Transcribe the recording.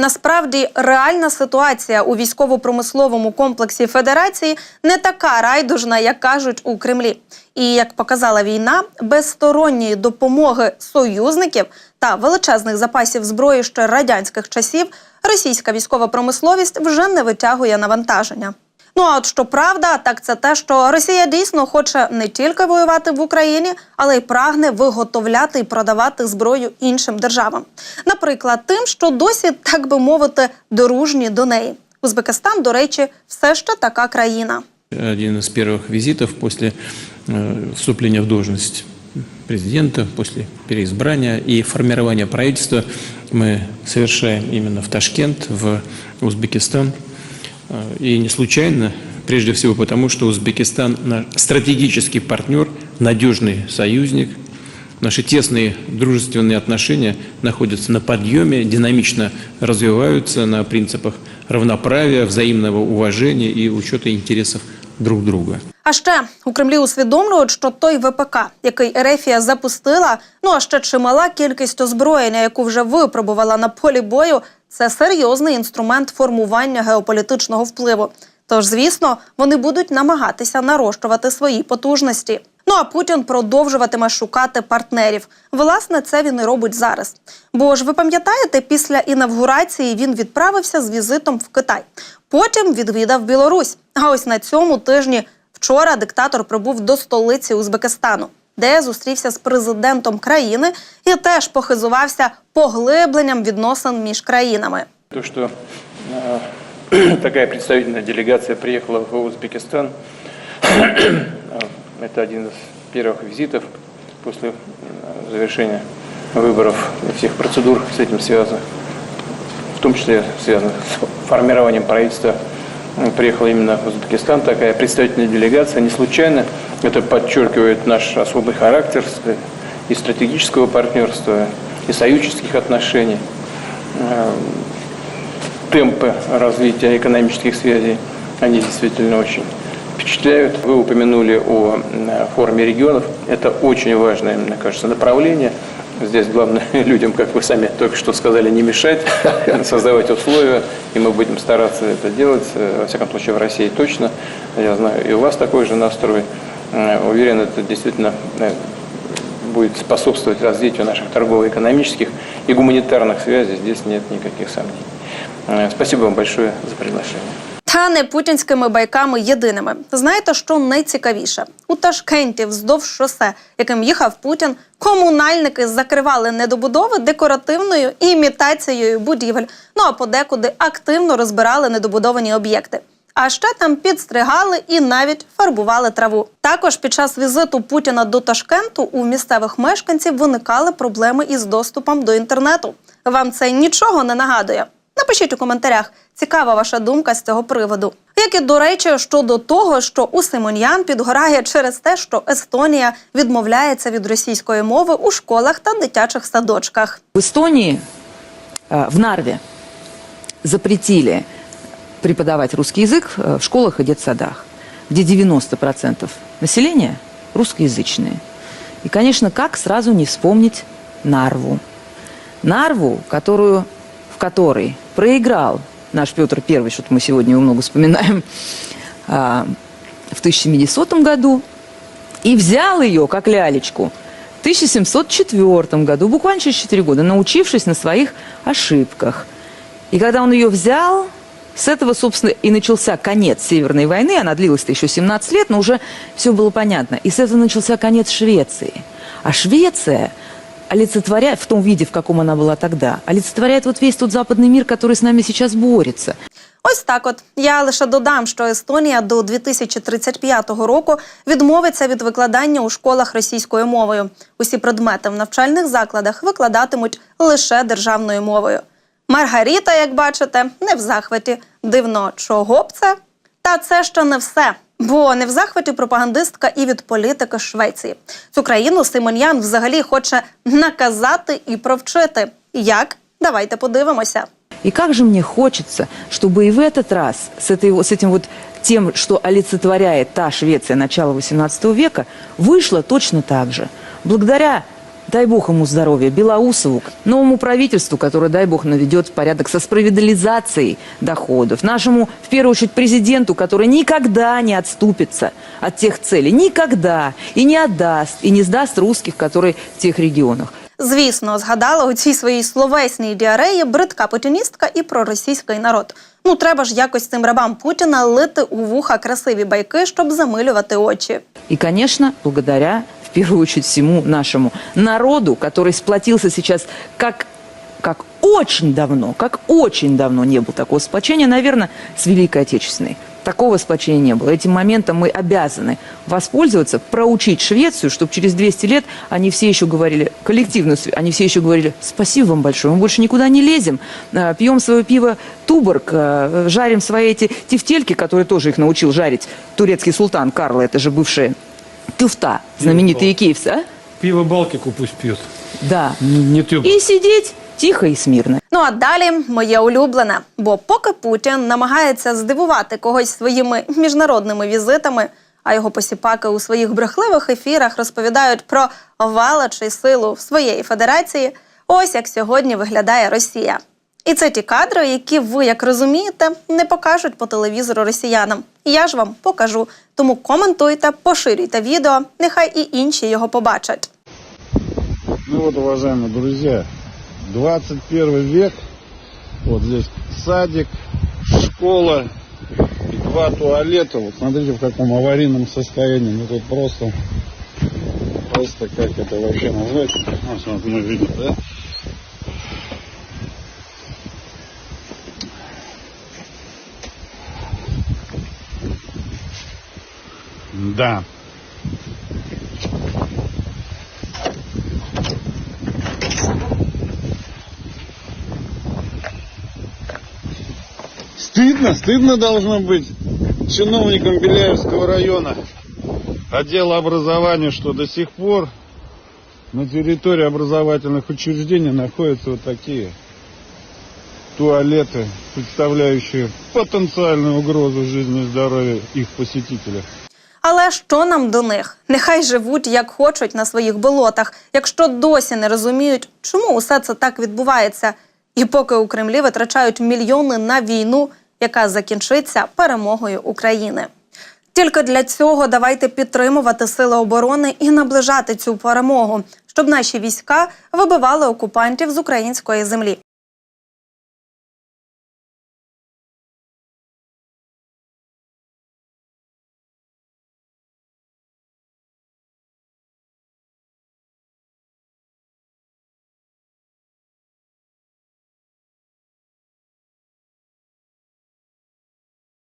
насправді реальна ситуація у військово-промисловому комплексі Федерації не така райдужна, як кажуть у Кремлі. І як показала війна, без сторонньої допомоги союзників та величезних запасів зброї ще радянських часів, російська військова промисловість вже не витягує навантаження. Ну а от що правда, так це те, що Росія дійсно хоче не тільки воювати в Україні, але й прагне виготовляти і продавати зброю іншим державам. Наприклад, тим, що досі, так би мовити, доружні до неї. Узбекистан, до речі, все ще така країна. Один из первых визитов после э, вступления в должность президента, после переизбрания и формирования правительства мы совершаем именно в Ташкент, в Узбекистан. Э, И не случайно, прежде всего потому, что Узбекистан наш стратегический партнер, надежный союзник. Наши тесные дружественные отношения находятся на подъеме, динамично развиваются на принципах равноправия, взаимного уважения и учета интересов друг друга. А ще у Кремлі усвідомлюють, що той ВПК, який Ерефія запустила, ну а ще чимала кількість озброєння, яку вже випробувала на полі бою, це серйозний інструмент формування геополітичного впливу. Тож, звісно, вони будуть намагатися нарощувати свої потужності. Ну а Путін продовжуватиме шукати партнерів. Власне, це він і робить зараз. Бо ж ви пам'ятаєте, після інавгурації він відправився з візитом в Китай. Потім відвідав Білорусь. А ось на цьому тижні вчора диктатор прибув до столиці Узбекистану, де зустрівся з президентом країни і теж похизувався поглибленням відносин між країнами. То, что э, такая представительная делегация приехала в Узбекистан, это один из первых визитов после э, завершения выборов и всех процедур с этим связанных, в том числе связанных с формированием правительства. М, Приехала именно в Узбекистан такая представительная делегация. Не случайно это подчеркивает наш особый характер с- и стратегического партнерства, и союзнических отношений. Э, темпы развития экономических связей, они действительно очень впечатляют. Вы упомянули о форуме регионов. Это очень важное, мне кажется, направление. Здесь главное людям, как вы сами только что сказали, не мешать, создавать условия, и мы будем стараться это делать. Э, Во всяком случае, в России точно. Я знаю, и у вас такой же настрой. Э, Уверен, это действительно э, будет способствовать развитию наших торгово-экономических и гуманитарных связей. Здесь нет никаких сомнений. Э, Спасибо вам большое за приглашение. Та не путінськими байками єдиними. Знаєте, що найцікавіше? У Ташкенті вздовж шосе, яким їхав Путін, комунальники закривали недобудови декоративною імітацією будівель. Ну а подекуди активно розбирали недобудовані об'єкти. А ще там підстригали і навіть фарбували траву. Також під час візиту Путіна до Ташкенту у місцевих мешканців виникали проблеми із доступом до інтернету. Вам це нічого не нагадує? Напишіть у коментарях, цікава ваша думка з цього приводу. Як і до речі, щодо того, що у Симоньян підгорає через те, що Естонія відмовляється від російської мови у школах та дитячих садочках. В Эстонии, э, в Нарве, запретили преподавать русский язык э, в школах и детсадах, где 90% населения русскоязычные. И, конечно, как сразу не вспомнить Нарву. Нарву, которую, в которой проиграл наш Петр I, что-то мы сегодня его много вспоминаем, а, в 1700 году, и взял ее, как лялечку, в 1704 году, буквально через 4 года, научившись на своих ошибках. И когда он ее взял, с этого, собственно, и начался конец Северной войны. Она длилась-то еще 17 лет, но уже все было понятно. И с этого начался конец Швеции. А Швеция олицетворяет, в том виде, в каком она была тогда, олицетворяет вот весь тот западный мир, который с нами сейчас борется. Ось так от я лише додам, що Естонія до 2035 року відмовиться від викладання у школах російською мовою. Усі предмети в навчальних закладах викладатимуть лише державною мовою. Маргаріта, як бачите, не в захваті. Дивно, чого б це? Та це ще не все. Бо не в захваті пропагандистка і від політики Швеції. Цю країну Симоньян взагалі хоче наказати і провчити. Як? Давайте подивимося. И как же мне хочется, чтобы и в этот раз с, этой, вот- с этим вот тем, что олицетворяет та Швеция начала XVIII века, вышло точно так же. Благодаря дай бог ему здоровья, Белоусову, новому правительству, которое, дай бог, наведет порядок со справедливизацией доходов, нашему, в первую очередь, президенту, который никогда не отступится от тех целей, никогда, и не отдаст, и не сдаст русских, которые в тех регионах. Звісно, згадала у цій своїй словесній діареї бридка путіністка і проросійський народ. Ну треба ж якось цим рабам Путіна лити у вуха красиві байки, щоб замилювати очі. И, конечно, благодаря, в первую очередь, всему нашему народу, который сплотился сейчас как, как очень давно, как очень давно не было такого сплочения, наверное, с Великой Отечественной. Такого сплочения не было. Этим моментом мы обязаны воспользоваться, проучить Швецию, чтобы через 200 лет они все еще говорили, коллективно, они все еще говорили, спасибо вам большое, мы больше никуда не лезем, э, пьем свое пиво Туборг, э, жарим свои эти тефтельки, которые тоже их научил жарить турецкий султан Карл, это же бывшие туфта, знаменитые киевцы, а? Пиво Балтику пусть пьет. Да. Не тюб. И сидеть тихо и смирно. Ну а далі моє улюблене. Бо поки Путін намагається здивувати когось своїми міжнародними візитами, а його посіпаки у своїх брехливих ефірах розповідають про велич і силу своєї федерації. Ось як сьогодні виглядає Росія. І це ті кадри, які ви, як розумієте, не покажуть по телевізору росіянам. І я ж вам покажу. Тому коментуйте, поширюйте відео, нехай і інші його побачать. Ну вот, уважаемые друзья, 21 век, вот здесь садик, школа и два туалета. Вот смотрите, в каком аварийном состоянии. Ну тут просто, просто как это вообще назвать? Вот, вот мы видим, да? Да. Стыдно, стыдно должно быть чиновникам Беляевского района отдела образования, что до сих пор на территории образовательных учреждений находятся вот такие туалеты, представляющие потенциальную угрозу жизни и здоровью их посетителей. Але що нам до них? Нехай живуть як хочуть на своїх болотах, якщо досі не розуміють, чому усе це так відбувається. І поки у Кремлі витрачають мільйони на війну, яка закінчиться перемогою України. Тільки для цього давайте підтримувати сили оборони і наближати цю перемогу, щоб наші війська вибивали окупантів з української землі.